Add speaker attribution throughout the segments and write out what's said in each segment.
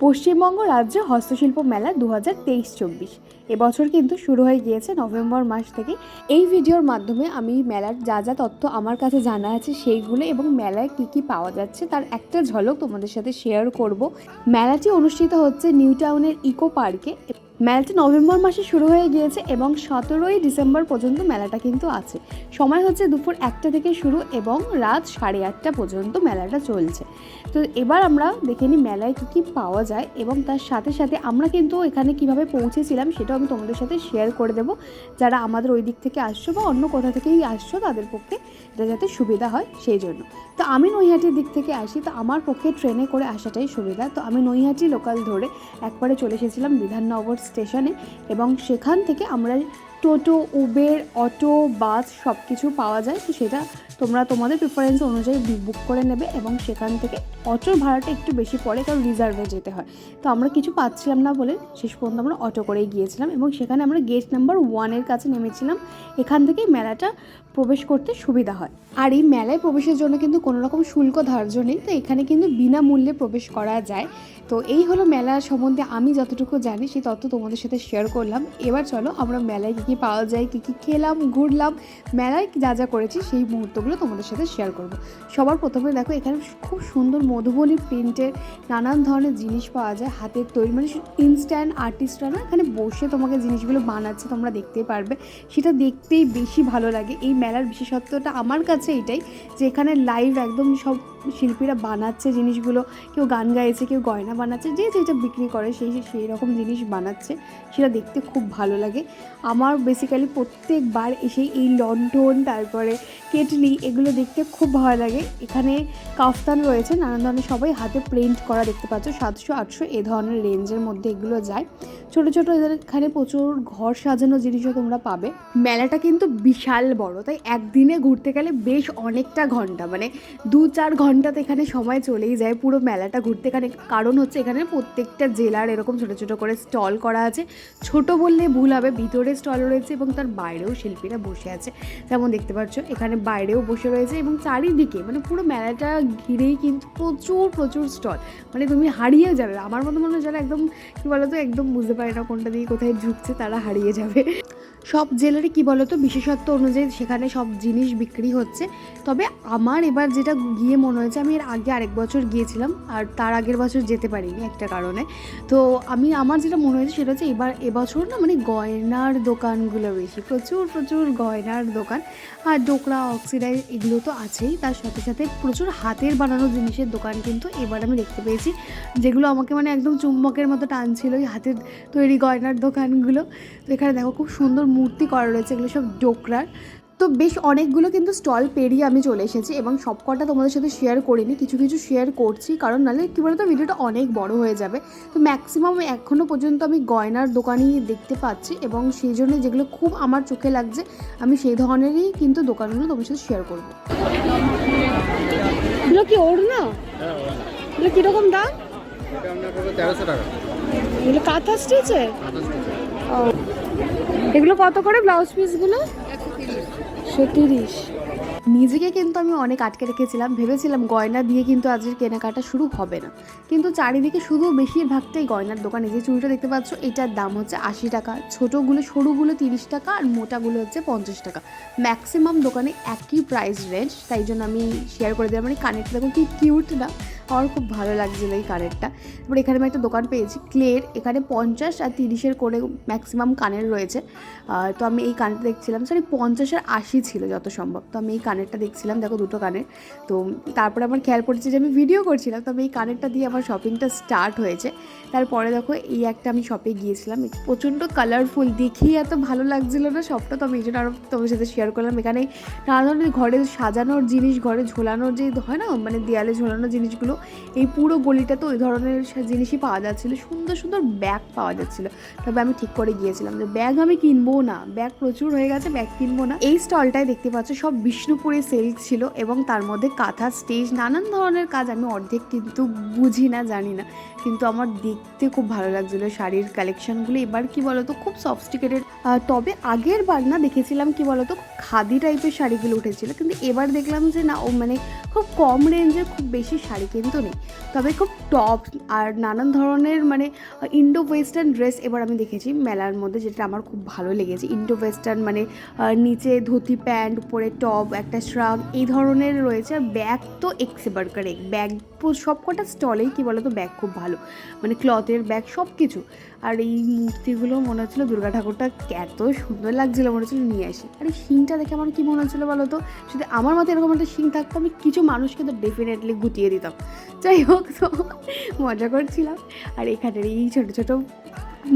Speaker 1: পশ্চিমবঙ্গ রাজ্য হস্তশিল্প মেলা দু হাজার তেইশ চব্বিশ। এবছর কিন্তু শুরু হয়ে গিয়েছে নভেম্বর মাস থেকে এই ভিডিওর মাধ্যমে আমি মেলার যা যা তথ্য আমার কাছে জানা আছে সেইগুলো এবং মেলায় কি কি পাওয়া যাচ্ছে তার একটা ঝলক তোমাদের সাথে শেয়ার করব। মেলাটি অনুষ্ঠিত হচ্ছে নিউ টাউনের ইকো পার্কে। মেলাটি নভেম্বর মাসে শুরু হয়ে গিয়েছে এবং সতেরোই ডিসেম্বর পর্যন্ত মেলাটা কিন্তু আছে। সময় হচ্ছে দুপুর একটা থেকে শুরু এবং রাত সাড়ে আটটা পর্যন্ত মেলাটা চলছে। তো এবার আমরা দেখে নিই মেলায় কী কী পাওয়া যায় এবং তার সাথে সাথে আমরা কিন্তু এখানে কীভাবে পৌঁছেছিলাম সেটাও আমি তোমাদের সাথে শেয়ার করে দেবো। যারা আমাদের ওই দিক থেকে আসছো বা অন্য কোথা থেকেই আসছো তাদের পক্ষে এটা যাতে সুবিধা হয় সেই জন্য। তো আমি নৈহাটির দিক থেকে আসি, তো আমার পক্ষে ট্রেনে করে আসাটাই সুবিধা। তো আমি নৈহাটি লোকাল ধরে একবারে চলে এসেছিলাম বিধাননগর স্টেশনে এবং সেখান থেকে আমরা টোটো উবের অটো বাস সব কিছু পাওয়া যায়। তো সেটা তোমরা তোমাদের প্রিফারেন্স অনুযায়ী বুক করে নেবে এবং সেখান থেকে অটোর ভাড়াটা একটু বেশি পড়ে কারণ রিজার্ভে যেতে হয়। তো আমরা কিছু পাচ্ছিলাম না বলে শেষ পর্যন্ত আমরা অটো করেই গিয়েছিলাম এবং সেখানে আমরা গেট নাম্বার ওয়ানের কাছে নেমেছিলাম। এখান থেকেই মেলাটা প্রবেশ করতে সুবিধা হয়। আর এই মেলায় প্রবেশের জন্য কিন্তু কোনো রকম শুল্ক ধার্য নেই। তো এখানে কিন্তু বিনামূল্যে প্রবেশ করা যায়। তো এই হলো মেলা সম্বন্ধে আমি যতটুকু জানি, সেই তথ্য তোমাদের সাথে শেয়ার করলাম। এবার চলো আমরা মেলায় কী কী পাওয়া যায় কী কী খেলাম, ঘুরলাম, মেলায় যা যা করেছি সেই মুহূর্তগুলো তোমাদের সাথে শেয়ার করব। সবার প্রথমে দেখো, এখানে খুব সুন্দর মধুবনী প্রিন্টের নানান ধরনের জিনিস পাওয়া যায়, হাতের তৈরি মানে ইনস্ট্যান্ট আর্টিস্টরা না এখানে বসে তোমাকে জিনিসগুলো বানাচ্ছে, তোমরা দেখতেই পারবে। সেটা দেখতেই বেশি ভালো লাগে। এই মেলার বিশেষত্বটা আমার কাছে এটাই যে এখানে লাইভ একদম সব শিল্পীরা বানাচ্ছে জিনিসগুলো, কেউ গান গাইছে, কেউ গয়না বানাচ্ছে, যে যেটা বিক্রি করে সেই সেই রকম জিনিস বানাচ্ছে, সেটা দেখতে খুব ভালো লাগে। আমার বেসিক্যালি প্রত্যেকবার এসে এই লন্ঠন তারপরে কেটলি, এগুলো দেখতে খুব ভালো লাগে। এখানে কাফতান রয়েছে, নানান ধরনের সবাই হাতে প্রিন্ট করা দেখতে পাচ্ছ, সাতশো, আটশো, এ ধরনের রেঞ্জের মধ্যে এগুলো যায়। ছোটো ছোটো এখানে প্রচুর ঘর সাজানো জিনিসও তোমরা পাবে। মেলাটা কিন্তু বিশাল বড়, তাই একদিনে ঘুরতে গেলে বেশ অনেকটা ঘণ্টা মানে দু চার ঘন্টাতে এখানে সময় চলেই যায়, পুরো মেলাটা ঘুরতে। এখানে কারণ হচ্ছে এখানে প্রত্যেকটা জেলার এরকম ছোটো ছোটো করে স্টল করা আছে। ছোট বললে ভুল হবে, ভিতরে স্টল রয়েছে এবং তার বাইরেও শিল্পীরা বসে আছে। যেমন দেখতে পাচ্ছ, এখানে বাইরেও বসে রয়েছে এবং চারিদিকে মানে পুরো মেলাটা ঘিরেই কিন্তু প্রচুর প্রচুর স্টল। মানে তুমি হারিয়ে যাবে। আমার মতো মনে হয় যারা একদম, কী বলতো, একদম বুঝতে পারে না কোনটা দিয়ে কোথায় ঝুঁকছে তারা হারিয়ে যাবে। সব জেলারে কী বলতো, বিশেষত্ব অনুযায়ী সেখানে সব জিনিস বিক্রি হচ্ছে। তবে আমার এবার যেটা গিয়ে মনে হয়েছে, আমি এর আগে আরেক বছর গিয়েছিলাম, আর তার আগের বছর যেতে পারিনি একটা কারণে। তো আমি, আমার যেটা মনে হয়েছে সেটা হচ্ছে এবার, এবছর না মানে গয়নার দোকানগুলো বেশি, প্রচুর প্রচুর গয়নার দোকান। আর ডোকরা অক্সিডাইজ এগুলো তো আছেই, তার সাথে সাথে প্রচুর হাতের বানানো জিনিসের দোকান কিন্তু এবার আমি দেখতে পেয়েছি, যেগুলো আমাকে মানে একদম চুম্বকের মতো টানছিল ওই হাতের তৈরি গয়নার দোকানগুলো। তো এখানে দেখো, খুব সুন্দর মূর্তি করা রয়েছে এগুলো সব ডোকরার। তো বেশ অনেকগুলো কিন্তু স্টল পেরিয়ে আমি চলে এসেছি এবং সব কটা তোমাদের সাথে শেয়ার করিনি কিছু কিছু শেয়ার করছি কারণ নাহলে কী বলতো ভিডিওটা অনেক বড় হয়ে যাবে। তো ম্যাক্সিমাম এখনও পর্যন্ত আমি গয়নার দোকানই দেখতে পাচ্ছি এবং সেই জন্য যেগুলো খুব আমার চোখে লাগছে আমি সেই ধরনেরই কিন্তু দোকানগুলো তোমার সাথে শেয়ার করব। এগুলো কি ওর না এগুলো কীরকম দাম?
Speaker 2: তেরোশো টাকা।
Speaker 1: এগুলো কাঁথা
Speaker 2: আঠাশ টাকা
Speaker 1: এগুলো কত করে ব্লাউজ পিসগুলো? একশো তিরিশ। নিজেকে কিন্তু আমি অনেক আটকে রেখেছিলাম, ভেবেছিলাম গয়না দিয়ে কিন্তু আজকের কেনাকাটা শুরু হবে না। কিন্তু চারিদিকে শুধু বেশিরভাগটাই গয়নার দোকান। যে চুড়িটা দেখতে পাচ্ছ, এটার দাম হচ্ছে আশি টাকা। ছোটোগুলো, সরুগুলো তিরিশ টাকা আর মোটাগুলো হচ্ছে পঞ্চাশ টাকা। ম্যাক্সিমাম দোকানে একই প্রাইস রেঞ্জ তাই জন্য আমি শেয়ার করে দিলাম। মানে কানেরটা দেখো কি কিউট না। আমার খুব ভালো লাগছিল এই কানেরটা। তারপর এখানে আমি একটা দোকান পেয়েছি ক্লের এখানে পঞ্চাশ আর তিরিশের করে ম্যাক্সিমাম কানের রয়েছে। তো আমি এই কানেরটা দেখছিলাম সরি পঞ্চাশ আর আশি ছিল যত সম্ভব। তো আমি এই কানেরটা দেখছিলাম, দেখো দুটো কানের। তো তারপরে আমার খেয়াল পড়েছে যে আমি ভিডিও করছিলাম, তো আমি এই কানেরটা দিয়ে আমার শপিংটা স্টার্ট হয়েছে। তারপরে দেখো, এই একটা আমি শপে গিয়েছিলাম। প্রচণ্ড কালারফুল দেখেই এত ভালো লাগছিল না সবটা। তো আমি এই জন্য আরও তোমার সাথে শেয়ার করলাম। এখানে নানা ধরনের ঘরে সাজানোর জিনিস, ঘরে ঝোলানোর যে, হয় না? মানে দেয়ালে ঝোলানোর জিনিসগুলো এই পুরো গলিটাতে ওই ধরনের জিনিসই পাওয়া যাচ্ছিল। সুন্দর সুন্দর ব্যাগ পাওয়া যাচ্ছিল। তবে আমি ঠিক করে গিয়েছিলাম যে ব্যাগ আমি কিনবো না। ব্যাগ প্রচুর হয়ে গেছে, ব্যাগ কিনবো না। এই স্টলটায় দেখতে পাচ্ছ সব বিষ্ণুপুরে সেলস ছিল এবং তার মধ্যে কাঁথা, স্টেজ, নানান ধরনের কাজ আমি অর্ধেক কিন্তু বুঝি না, জানি না। কিন্তু আমার দেখতে খুব ভালো লাগছিল শাড়ির কালেকশনগুলো। এবার কি বলতো, খুব সফস্টিকেটেড তবে আগের বার না দেখেছিলাম কি বলতো, খাদি টাইপের শাড়িগুলো উঠেছিল। কিন্তু এবার দেখলাম যে না, ও মানে খুব কম রেঞ্জের খুব বেশি শাড়ি কিন্তু নেই। তবে খুব টপ আর নানান ধরনের মানে ইন্ডো ওয়েস্টার্ন ড্রেস এবার আমি দেখেছি মেলার মধ্যে, যেটা আমার খুব ভালো লেগেছে। ইন্ডো ওয়েস্টার্ন মানে নিচে ধুতি প্যান্ট, উপরে টপ একটা শ্রাগ এই ধরনের রয়েছে। আর ব্যাগ তো এক্সেবার্কার এক ব্যাগ সব কটা স্টলেই কী বলো তো ব্যাগ খুব ভালো। মানে ক্লথের ব্যাগ সব কিছু আর এই মূর্তিগুলো মনে হচ্ছিল দুর্গা ঠাকুরটা এত সুন্দর লাগছিল, মনে হচ্ছিল নিয়ে আসি। আর এই শিংটা দেখে আমার কী মনে হচ্ছিল বলো তো যদি আমার মতো এরকম একটা শিং থাকতো, আমি কিছু মানুষকে তো ডেফিনেটলি গুটিয়ে দিতাম। যাই হোক, তো মজা করছিলাম। আর এখানের এই ছোটো ছোটো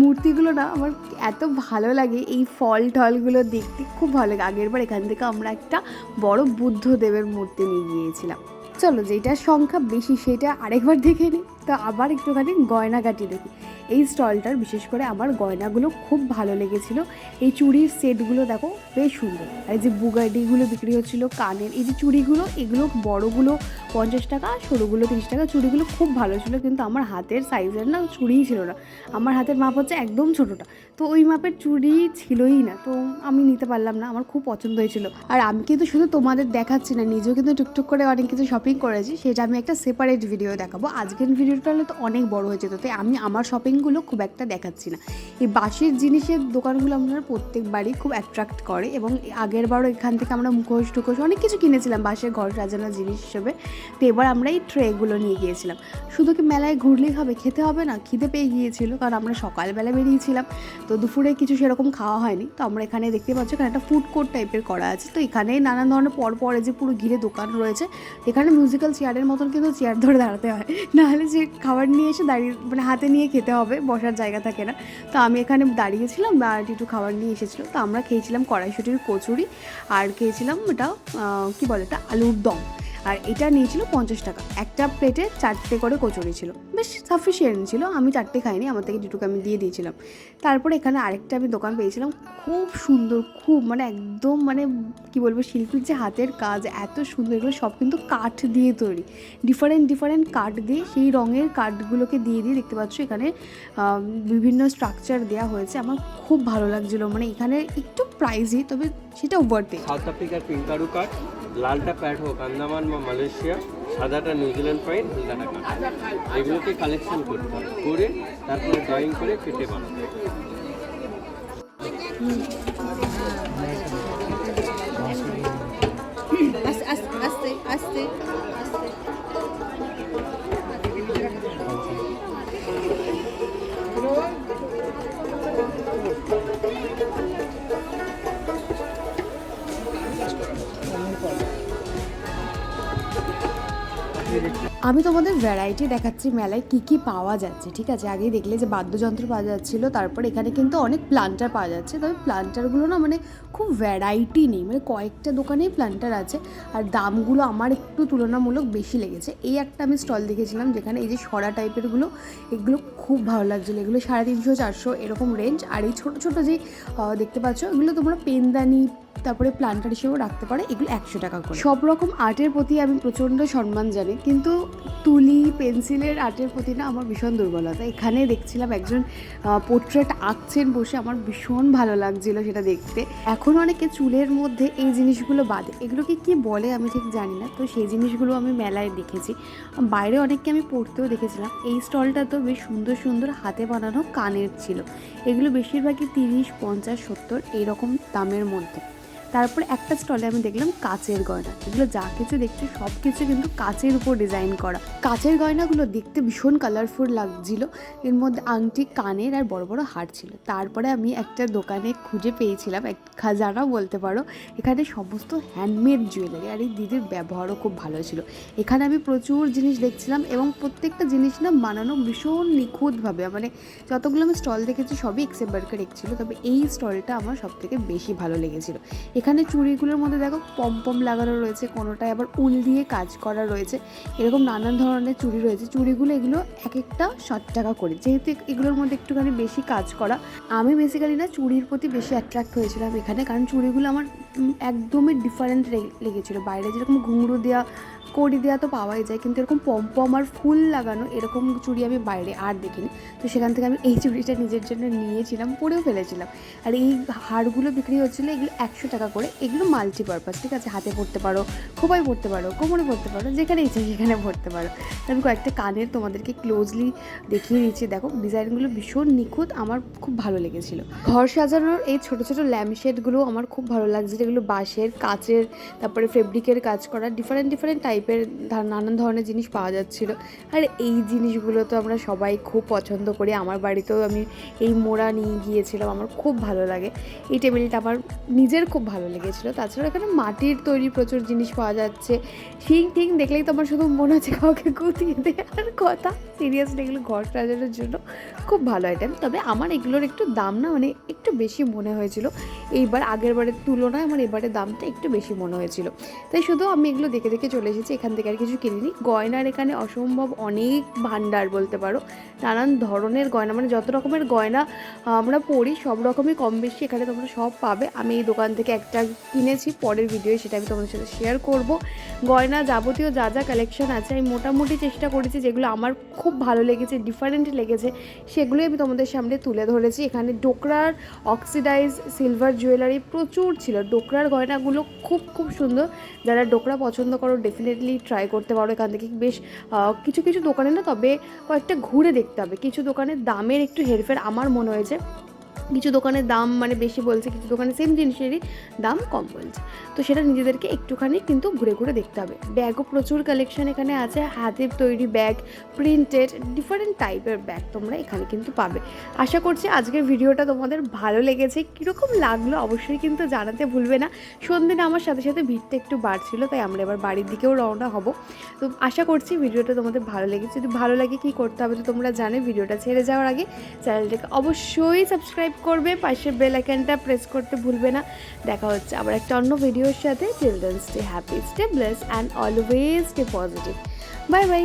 Speaker 1: মূর্তিগুলো না আমার এত ভালো লাগে। এই ফল টলগুলো দেখতে খুব ভালো লাগে। আগের বার এখান থেকে আমরা একটা বড় বুদ্ধদেবের মূর্তি নিয়ে গিয়েছিলাম। চলো যেটা সংখ্যা বেশি সেটা আরেকবার দেখে নিই তো আবার একটুখানি গয়নাগাটি দেখি। এই স্টলটার, বিশেষ করে আমার গয়নাগুলো খুব ভালো লেগেছিল। এই চুড়ির সেটগুলো দেখো, বেশ সুন্দর। আর এই যে বুগাডিগুলো বিক্রি হচ্ছিল, কানের, এই যে চুড়িগুলো, এগুলো বড়গুলো পঞ্চাশ টাকা, সরুগুলো তিরিশ টাকা, চুড়িগুলো খুব ভালো ছিল, কিন্তু আমার হাতের সাইজের না চুড়িই ছিল না। আমার হাতের মাপ হচ্ছে একদম ছোটোটা। তো ওই মাপের চুড়ি ছিলই না, তো আমি নিতে পারলাম না, আমার খুব পছন্দ হয়েছিল। আর আমি কিন্তু শুধু তোমাদের দেখাচ্ছি না, নিজেও কিন্তু টুকটুক করে অনেক কিছু শপিং করেছি, সেটা আমি একটা সেপারেট ভিডিও দেখাবো। আজকের ভিডিওটা হলে তো অনেক বড় হয়েছে তো তাই আমি আমার শপিংগুলো খুব একটা দেখাচ্ছি না। এই বাঁশের জিনিসের দোকানগুলো আমরা প্রত্যেকবারই খুব অ্যাট্রাক্ট করে এবং আগের বারও এখান থেকে আমরা মুখোশ টুখোশ অনেক কিছু কিনেছিলাম বাঁশের ঘর সাজানোর জিনিস হিসেবে। তো এবার আমরা এই ট্রেগুলো নিয়ে গিয়েছিলাম। শুধু কি মেলায় ঘুরলেই হবে, খেতে হবে না? খিদে পেয়ে গিয়েছিল কারণ আমরা সকালবেলা বেরিয়েছিলাম। তো দুপুরে কিছু সেরকম খাওয়া হয়নি। তো আমরা এখানে দেখতে পাচ্ছি এখানে একটা ফুড কোর্ট টাইপের করা আছে। তো এখানে নানান ধরনের পর পরে যে পুরো ঘিরে দোকান রয়েছে। এখানে মিউজিক্যাল চেয়ারের মতন কিন্তু চেয়ার ধরে দাঁড়াতে হয়। নাহলে যে খাবার নিয়ে এসে দাঁড়িয়ে মানে হাতে নিয়ে খেতে হবে। বসার জায়গা থাকে না। তো আমি এখানে দাঁড়িয়েছিলাম আর একটু খাবার নিয়ে এসেছিল। তো আমরা খেয়েছিলাম কড়াইশুটির কচুরি আর খেয়েছিলাম ওটা কি বলে এটা আলুর দম। আর এটা নিয়েছিল পঞ্চাশ টাকা। একটা প্লেটে চারটে করে কচুরি ছিল। বেশ সাফিসিয়েন্ট ছিল, আমি চারটে খাইনি, আমার থেকে দুটোকে আমি দিয়ে দিয়েছিলাম। তারপরে এখানে আরেকটা আমি দোকান পেয়েছিলাম, খুব সুন্দর, খুব মানে একদম মানে কি বলব, শিল্পীর যে হাতের কাজ, এত সুন্দর, এগুলো সব কিন্তু কাঠ দিয়ে তৈরি। ডিফারেন্ট ডিফারেন্ট কাঠ দিয়ে, সেই রঙের কাঠগুলোকে দিয়ে দিয়ে দেখতে পাচ্ছ এখানে বিভিন্ন স্ট্রাকচার দেওয়া হয়েছে। আমার খুব ভালো লাগছিল মানে এখানে একটু প্রাইজই তবে সেটা ওভার ওভারতে
Speaker 3: সাউথ আফ্রিকার পিঙ্কারু কাঠ। লালটা প্যাট হোক, আন্দামান বা মালয়েশিয়া, সাদাটা নিউজিল্যান্ড পাইন হলদাটা টাকা এগুলোকে কালেকশন করতে হবে করে তারপরে ড্রয়িং করে কেটে বানাতে হবে।
Speaker 1: আমি তোমাদের ভ্যারাইটি দেখাচ্ছি, মেলায় কি কি পাওয়া যাচ্ছে, ঠিক আছে? আগে দেখলে যে বাদ্যযন্ত্র পাওয়া যাচ্ছিল, তারপর এখানে কিন্তু অনেক প্লান্টার পাওয়া যাচ্ছে, তবে প্লান্টারগুলো না মানে খুব ভ্যারাইটি নেই মানে কয়েকটা দোকানেই প্লান্টার আছে, আর দামগুলো আমার একটু তুলনামূলক বেশি লেগেছে। এই একটা আমি স্টল দেখেছিলাম, যেখানে এই যে সরা টাইপেরগুলো এগুলো খুব ভালো লাগছিল, এগুলো সাড়ে তিনশো, চারশো এরকম রেঞ্জ আর এই ছোটো ছোটো যে দেখতে পাচ্ছ, এগুলো তোমরা পেনদানি তারপরে প্লান্টার হিসেবেও রাখতে পারে, এগুলো একশো টাকা করে। সব রকম আর্টের প্রতি আমি প্রচণ্ড সম্মান জানি, কিন্তু তুলি, পেন্সিলের আর্টের প্রতি না আমার ভীষণ দুর্বলতা। এখানে দেখছিলাম একজন পোর্ট্রেট আঁকছেন বসে, আমার ভীষণ ভালো লাগছিল সেটা দেখতে। এখন অনেকে চুলের মধ্যে এই জিনিসগুলো বাঁধে এগুলোকে কি বলে আমি ঠিক জানি না, তো সেই জিনিসগুলো আমি মেলায় দেখেছি। বাইরে অনেককে আমি পড়তেও দেখেছিলাম, এই স্টলটা তো বেশ সুন্দর সুন্দর হাতে বানানো কানের ছিল। এগুলো বেশিরভাগই তিরিশ, পঞ্চাশ, সত্তর এইরকম দামের মধ্যে। তারপর একটা স্টলে আমি দেখলাম কাচের গয়না। এগুলো যা কিছু দেখছি, সব কিছু কিন্তু কাচের উপর ডিজাইন করা। কাচের গয়নাগুলো দেখতে ভীষণ কালারফুল লাগছিল। এর মধ্যে আংটি, কানের আর বড় বড় হার ছিল। তারপরে আমি একটা দোকানে খুঁজে পেয়েছিলাম, এক খাজানা বলতে পারো। এখানে সমস্ত হ্যান্ডমেড জুয়েলারি আর এই দিদির ব্যবহারও খুব ভালো ছিল। এখানে আমি প্রচুর জিনিস দেখছিলাম এবং প্রত্যেকটা জিনিস না বানানো ভীষণ নিখুঁতভাবে। মানে যতগুলো আমি স্টল দেখেছি, সবই এক্সেপ বার্কার এক ছিল। তবে এই স্টলটা আমার সব থেকে বেশি ভালো লেগেছিল। এখানে চুড়িগুলোর মধ্যে দেখো পম পম লাগানো রয়েছে, কোনোটায় আবার উল দিয়ে কাজ করা রয়েছে। এরকম নানান ধরনের চুড়ি রয়েছে। চুড়িগুলো এগুলো এক একটা ষাট টাকা করে। যেহেতু এগুলোর মধ্যে একটুখানি বেশি কাজ করা, আমি বেসিক্যালি না চুড়ির প্রতি বেশি অ্যাট্রাক্ট হয়েছিলাম এখানে। কারণ চুড়িগুলো আমার একদমই ডিফারেন্ট লেগেছিলো। বাইরে যেরকম ঘুঙরু দেওয়া কড়ি দেওয়া তো পাওয়াই যায়, কিন্তু এরকম পম্পম আর ফুল লাগানো, এরকম চুড়ি আমি বাইরে আর দেখিনি। তো সেখান থেকে আমি এই চুড়িটা নিজের জন্য নিয়েছিলাম, পরেও ফেলেছিলাম। আর এই হারগুলো বিক্রি হচ্ছিল এগুলো একশো টাকা করে, এগুলো মাল্টিপারপাস ঠিক আছে? হাতে পরতে পারো, খোপায় পরতে পারো, কোমরে পরতে পারো, যেখানে ইচ্ছে সেখানে পরতে পারো। আমি কয়েকটা কানের তোমাদেরকে ক্লোজলি দেখিয়ে দিচ্ছি। দেখো, ডিজাইনগুলো ভীষণ নিখুঁত, আমার খুব ভালো লেগেছিলো। ঘর সাজানোর এই ছোটো ছোটো ল্যাম্পশেডগুলো আমার খুব ভালো লাগছে, যেগুলো বাঁশের, কাচের, তারপরে ফেব্রিকের কাজ করা ডিফারেন্ট ডিফারেন্ট টাইপের নানান ধরনের জিনিস পাওয়া যাচ্ছিল। আর এই জিনিসগুলো তো আমরা সবাই খুব পছন্দ করি। আমার বাড়িতেও আমি এই মোড়া নিয়ে গিয়েছিলাম। আমার খুব ভালো লাগে। এই টেবিলটা আমার নিজের খুব ভালো লেগেছিলো। তাছাড়া এখানে মাটির তৈরি প্রচুর জিনিস পাওয়া যাচ্ছে। ঠিক ঠিক দেখলেই তো আমার শুধু মনে হচ্ছে কাউকে গুতিয়ে দেওয়ার কথা। সিরিয়াসলি এগুলো ঘর সাজানোর জন্য খুব ভালো আইটেম তবে আমার এগুলোর একটু দাম না মানে একটু বেশি মনে হয়েছিল। এইবার আগের বারের তুলনায় আমার এবারে দামটা একটু বেশি মনে হয়েছিল। তাই শুধু আমি এগুলো দেখে দেখে চলে এসেছি, এখান থেকে আর কিছু কিনিনি। গয়নার এখানে অসম্ভব অনেক ভাণ্ডার বলতে পারো। নানান ধরনের গয়না মানে যত রকমের গয়না আমরা পড়ি সব রকমই কম বেশি এখানে তোমরা সব পাবে। আমি এই দোকান থেকে একটা কিনেছি, পরের ভিডিও সেটা আমি তোমাদের সাথে শেয়ার করব। গয়না যাবতীয় যা যা কালেকশন আছে, আমি মোটামুটি চেষ্টা করেছি যেগুলো আমার খুব ভালো লেগেছে ডিফারেন্ট লেগেছে, সেগুলোই আমি তোমাদের সামনে তুলে ধরেছি। এখানে ডোকরার অক্সিডাইজ সিলভার জুয়েলারি প্রচুর ছিল। ডোকরার গয়নাগুলো খুব খুব সুন্দর। যারা ডোকরা পছন্দ করো ডেফিনেটলি ট্রাই করতে পারো এখান থেকে। বেশ কিছু কিছু দোকানে না, তবে কয়েকটা ঘুরে দেখতে হবে। কিছু দোকানের দামের একটু হেরফের আমার মনে হয়েছে। কিছু দোকানের দাম মানে বেশি বলছে, কিছু দোকানে সেম জিনিসেরই দাম কম বলছে। তো সেটা নিজেদেরকে একটুখানি কিন্তু ঘুরে ঘুরে দেখতে হবে। ব্যাগও প্রচুর কালেকশন এখানে আছে, হাতের তৈরি ব্যাগ প্রিন্টেড ডিফারেন্ট টাইপের ব্যাগ তোমরা এখানে কিন্তু পাবে। আশা করছি আজকের ভিডিওটা তোমাদের ভালো লেগেছে। কীরকম লাগল অবশ্যই কিন্তু জানাতে ভুলবে না। সন্ধ্যে আমার সাথে সাথে ভিড়টা একটু বাড়ছিল, তাই আমরা এবার বাড়ির দিকেও রওনা হব। তো আশা করছি ভিডিওটা তোমাদের ভালো লেগেছে। যদি ভালো লাগে কী করতে হবে তো তোমরা জানে, ভিডিওটা ছেড়ে যাওয়ার আগে চ্যানেলটাকে অবশ্যই সাবস্ক্রাইব করবে, পাশের বেল আইকনটা প্রেস করতে ভুলবে না। দেখা হচ্ছে আবার একটা অন্য ভিডিওর সাথে। Children stay happy stay bless and always stay positive bye bye